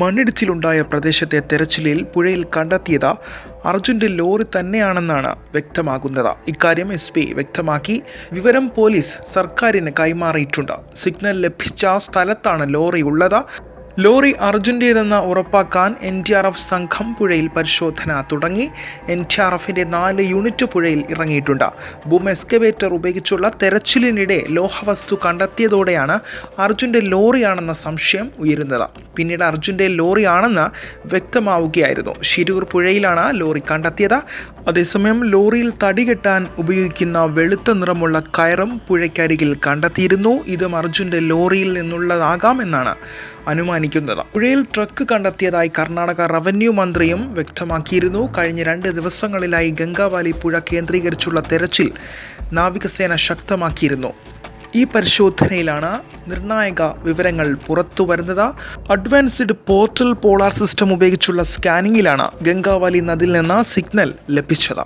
മണ്ണിടിച്ചിലുണ്ടായ പ്രദേശത്തെ തെരച്ചിലിൽ പുഴയിൽ കണ്ടെത്തിയത് അർജുന്റെ ലോറി തന്നെയാണെന്നാണ് വ്യക്തമാകുന്നത്. ഇക്കാര്യം എസ് പി വ്യക്തമാക്കി. വിവരം പോലീസ് സർക്കാരിന് കൈമാറിയിട്ടുണ്ട്. സിഗ്നൽ ലഭിച്ച സ്ഥലത്താണ് ലോറി ഉള്ളത്. ലോറി അർജുന്റേതെന്ന് ഉറപ്പാക്കാൻ എൻ ടി ആർ എഫ് സംഘം പുഴയിൽ പരിശോധന തുടങ്ങി. എൻ ടി ആർ എഫിന്റെ നാല് യൂണിറ്റ് പുഴയിൽ ഇറങ്ങിയിട്ടുണ്ട്. ബൂം എക്സ്കവേറ്റർ ഉപയോഗിച്ചുള്ള തെരച്ചിലിനിടെ ലോഹവസ്തു കണ്ടെത്തിയതോടെയാണ് അർജുന്റെ ലോറിയാണെന്ന സംശയം ഉയരുന്നത്. പിന്നീട് അർജുന്റെ ലോറിയാണെന്ന് വ്യക്തമാവുകയായിരുന്നു. ശിരൂർ പുഴയിലാണ് ലോറി കണ്ടെത്തിയത്. അതേസമയം ലോറിയിൽ തടി കെട്ടാൻ ഉപയോഗിക്കുന്ന വെളുത്ത നിറമുള്ള കയറും പുഴയ്ക്കരികിൽ കണ്ടെത്തിയിരുന്നു. ഇതും അർജുന്റെ ലോറിയിൽ നിന്നുള്ളതാകാമെന്നാണ് അനുമാനിക്കുന്നത്. പുഴയിൽ ട്രക്ക് കണ്ടെത്തിയതായി കർണാടക റവന്യൂ മന്ത്രിയും വ്യക്തമാക്കിയിരുന്നു. കഴിഞ്ഞ രണ്ട് ദിവസങ്ങളിലായി ഗംഗാവാലി പുഴ കേന്ദ്രീകരിച്ചുള്ള തെരച്ചിൽ നാവികസേന ശക്തമാക്കിയിരുന്നു. ഈ പരിശോധനയിലാണ് നിർണായക വിവരങ്ങൾ പുറത്തു വരുന്നത്. അഡ്വാൻസ്ഡ് പോർട്ടൽ പോളാർ സിസ്റ്റം ഉപയോഗിച്ചുള്ള സ്കാനിങ്ങിലാണ് ഗംഗാവാലി നദിയിൽ നിന്ന് സിഗ്നൽ ലഭിച്ചത്.